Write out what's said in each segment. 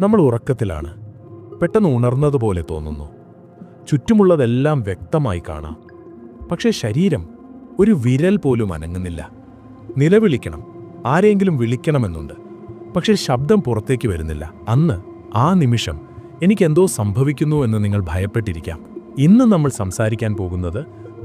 നമ്മൾ ഉറക്കത്തിലാണ്. പെട്ടെന്ന് ഉണർന്നതുപോലെ തോന്നുന്നു. ചുറ്റുമുള്ളതെല്ലാം വ്യക്തമായി കാണാം. പക്ഷേ ശരീരം ഒരു വിരൽ പോലും അനങ്ങുന്നില്ല. നിലവിളിക്കണം. ആരെങ്കിലും വിളിക്കണമെന്നുണ്ട്. പക്ഷേ ശബ്ദം പുറത്തേക്ക് വരുന്നില്ല. അന്ന് ആ നിമിഷം എനിക്കെന്തോ സംഭവിക്കുന്നു എന്ന് നിങ്ങൾ ഭയപ്പെട്ടിരിക്കാം. ഇന്ന് നമ്മൾ സംസാരിക്കാൻ പോകുന്നത്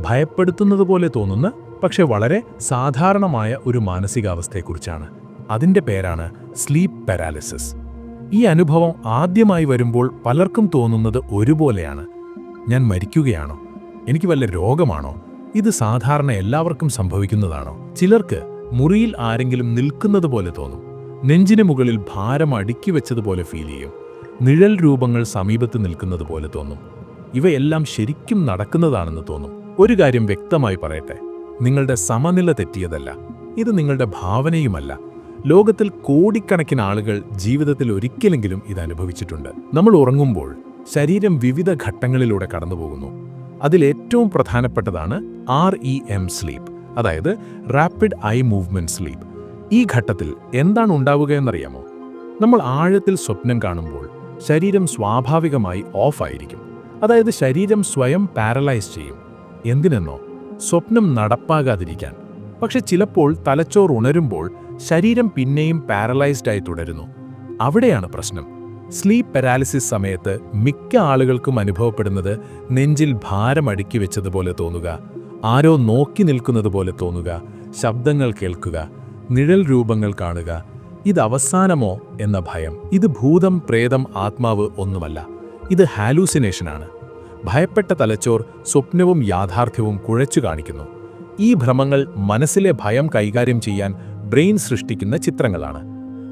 ഭയപ്പെടുത്തുന്നത് പോലെ തോന്നുന്ന പക്ഷെ വളരെ സാധാരണമായ ഒരു മാനസികാവസ്ഥയെക്കുറിച്ചാണ്. അതിന്റെ പേരാണ് സ്ലീപ്പ് പാരാലിസിസ്. ഈ അനുഭവം ആദ്യമായി വരുമ്പോൾ പലർക്കും തോന്നുന്നത് ഒരുപോലെയാണ്. ഞാൻ മരിക്കുകയാണോ? എനിക്ക് വല്ല രോഗമാണോ? ഇത് സാധാരണ എല്ലാവർക്കും സംഭവിക്കുന്നതാണോ? ചിലർക്ക് മുറിയിൽ ആരെങ്കിലും നിൽക്കുന്നത് പോലെ തോന്നും. നെഞ്ചിന് മുകളിൽ ഭാരം അടുക്കി വെച്ചതുപോലെ ഫീൽ ചെയ്യും. നിഴൽ രൂപങ്ങൾ സമീപത്ത് നിൽക്കുന്നത് പോലെ തോന്നും. ഇവയെല്ലാം ശരിക്കും നടക്കുന്നതാണെന്ന് തോന്നും. ഒരു കാര്യം വ്യക്തമായി പറയട്ടെ. നിങ്ങളുടെ സമനില തെറ്റിയതല്ല. ഇത് നിങ്ങളുടെ ഭാവനയുമല്ല. ലോകത്തിൽ കോടിക്കണക്കിന് ആളുകൾ ജീവിതത്തിൽ ഒരിക്കലെങ്കിലും ഇത് അനുഭവിച്ചിട്ടുണ്ട്. നമ്മൾ ഉറങ്ങുമ്പോൾ ശരീരം വിവിധ ഘട്ടങ്ങളിലൂടെ കടന്നുപോകുന്നു. അതിലേറ്റവും പ്രധാനപ്പെട്ടതാണ് ആർ ഇ എം സ്ലീപ്പ് അതായത് റാപ്പിഡ് ഐ മൂവ്മെന്റ് സ്ലീപ്പ് ഈ ഘട്ടത്തിൽ എന്താണ് ഉണ്ടാവുക ഉണ്ടാവുകയെന്നറിയാമോ നമ്മൾ ആഴത്തിൽ സ്വപ്നം കാണുമ്പോൾ ശരീരം സ്വാഭാവികമായി ഓഫ് ആയിരിക്കും. അതായത് ശരീരം സ്വയം പാരലൈസ് ചെയ്യും. എന്തിനെന്നോ? സ്വപ്നം നടപ്പാകാതിരിക്കാൻ. പക്ഷെ ചിലപ്പോൾ തലച്ചോർ ഉണരുമ്പോൾ ശരീരം പിന്നെയും പാരലൈസ്ഡ് ആയി തുടരുന്നു. അവിടെയാണ് പ്രശ്നം. സ്ലീപ്പ് പാരാലിസിസ് സമയത്ത് മിക്ക ആളുകൾക്കും അനുഭവപ്പെടുന്നത് നെഞ്ചിൽ ഭാരം അടുക്കി വെച്ചതുപോലെ തോന്നുക ആരോ നോക്കി നിൽക്കുന്നത് പോലെ തോന്നുക ശബ്ദങ്ങൾ കേൾക്കുക നിഴൽ രൂപങ്ങൾ കാണുക. ഇത് അവസാനമോ എന്ന ഭയം. ഇത് ഭൂതം പ്രേതം ആത്മാവ് ഒന്നുമല്ല. ഇത് ഹാലൂസിനേഷനാണ് ഭയപ്പെട്ട തലച്ചോർ സ്വപ്നവും യാഥാർത്ഥ്യവും കുഴച്ചു കാണിക്കുന്നു. ഈ ഭ്രമങ്ങൾ മനസ്സിലെ ഭയം കൈകാര്യം ചെയ്യാൻ ബ്രെയിൻ സൃഷ്ടിക്കുന്ന ചിത്രങ്ങളാണ്.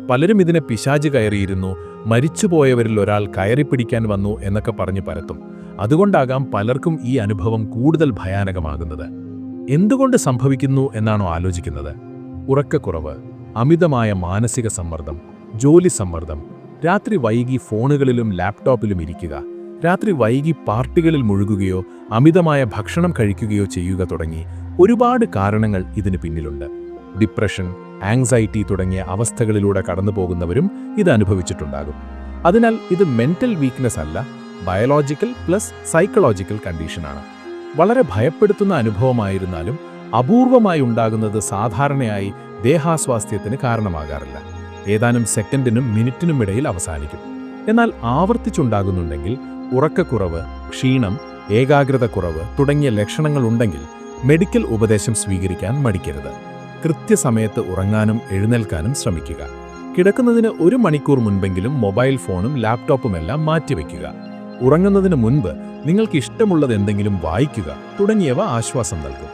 പലരും ഇതിനെ പിശാജ് കയറിയിരുന്നു മരിച്ചുപോയവരിൽ ഒരാൾ കയറി പിടിക്കാൻ വന്നു എന്നൊക്കെ പറഞ്ഞു പരത്തും. അതുകൊണ്ടാകാം പലർക്കും ഈ അനുഭവം കൂടുതൽ ഭയാനകമാകുന്നത്. എന്തുകൊണ്ട് സംഭവിക്കുന്നു എന്നാണോ ആലോചിക്കുന്നത്. ഉറക്കക്കുറവ് അമിതമായ മാനസിക സമ്മർദ്ദം ജോലി സമ്മർദ്ദം രാത്രി വൈകി ഫോണുകളിലും ലാപ്ടോപ്പിലും ഇരിക്കുക രാത്രി വൈകി പാർട്ടികളിൽ മുഴുകുകയോ അമിതമായ ഭക്ഷണം കഴിക്കുകയോ ചെയ്യുക തുടങ്ങി ഒരുപാട് കാരണങ്ങൾ ഇതിന് പിന്നിലുണ്ട്. ഡിപ്രഷൻ ആങ്സൈറ്റി തുടങ്ങിയ അവസ്ഥകളിലൂടെ കടന്നു പോകുന്നവരും ഇത് അനുഭവിച്ചിട്ടുണ്ടാകും. അതിനാൽ ഇത് മെന്റൽ വീക്ക്നെസ് അല്ല ബയോളജിക്കൽ പ്ലസ് സൈക്കോളജിക്കൽ കണ്ടീഷനാണ് വളരെ ഭയപ്പെടുത്തുന്ന അനുഭവമായിരുന്നാലും അപൂർവമായി ഉണ്ടാകുന്നത് സാധാരണയായി ദേഹാസ്വാസ്ഥ്യത്തിന് കാരണമാകാറില്ല. ഏതാനും സെക്കൻഡിനും മിനിറ്റിനും ഇടയിൽ അവസാനിക്കും. എന്നാൽ ആവർത്തിച്ചുണ്ടാകുന്നുണ്ടെങ്കിൽ ഉറക്കക്കുറവ് ക്ഷീണം ഏകാഗ്രത കുറവ് തുടങ്ങിയ ലക്ഷണങ്ങളുണ്ടെങ്കിൽ മെഡിക്കൽ ഉപദേശം സ്വീകരിക്കാൻ മടിക്കരുത്. കൃത്യസമയത്ത് ഉറങ്ങാനും എഴുന്നേൽക്കാനും ശ്രമിക്കുക. കിടക്കുന്നതിന് ഒരു മണിക്കൂർ മുൻപെങ്കിലും മൊബൈൽ ഫോണും ലാപ്ടോപ്പും ലാപ്ടോപ്പുമെല്ലാം മാറ്റിവെക്കുക. ഉറങ്ങുന്നതിന് മുൻപ് നിങ്ങൾക്ക് ഇഷ്ടമുള്ളത് എന്തെങ്കിലും വായിക്കുക തുടങ്ങിയവ ആശ്വാസം നൽകും.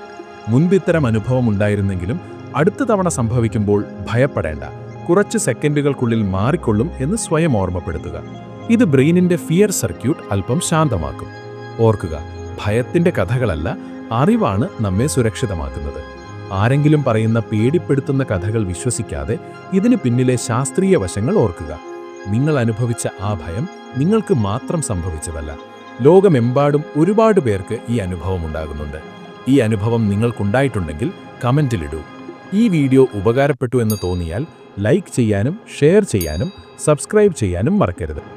മുൻപ് ഇത്തരം അനുഭവം ഉണ്ടായിരുന്നെങ്കിലും അടുത്ത തവണ സംഭവിക്കുമ്പോൾ ഭയപ്പെടേണ്ട. കുറച്ച് സെക്കൻഡുകൾക്കുള്ളിൽ മാറിക്കൊള്ളും എന്ന് സ്വയം ഓർമ്മപ്പെടുത്തുക. ഇത് ബ്രെയിനിന്റെ ഫിയർ സർക്യൂട്ട് അല്പം ശാന്തമാക്കും. ഓർക്കുക ഭയത്തിന്റെ കഥകളല്ല അറിവാണ് നമ്മെ സുരക്ഷിതമാക്കുന്നത്. ആരെങ്കിലും പറയുന്ന പേടിപ്പെടുത്തുന്ന കഥകൾ വിശ്വസിക്കാതെ ഇതിന് പിന്നിലെ ശാസ്ത്രീയ വശങ്ങൾ ഓർക്കുക. നിങ്ങൾ അനുഭവിച്ച ആ ഭയം നിങ്ങൾക്ക് മാത്രം സംഭവിച്ചതല്ല. ലോകമെമ്പാടും ഒരുപാട് പേർക്ക് ഈ അനുഭവം ഉണ്ടാകുന്നുണ്ട്. ഈ അനുഭവം നിങ്ങൾക്കുണ്ടായിട്ടുണ്ടെങ്കിൽ കമന്റിലിടൂ ഈ വീഡിയോ ഉപകാരപ്പെട്ടു എന്ന് തോന്നിയാൽ ലൈക്ക് ചെയ്യാനും ഷെയർ ചെയ്യാനും സബ്സ്ക്രൈബ് ചെയ്യാനും മറക്കരുത്.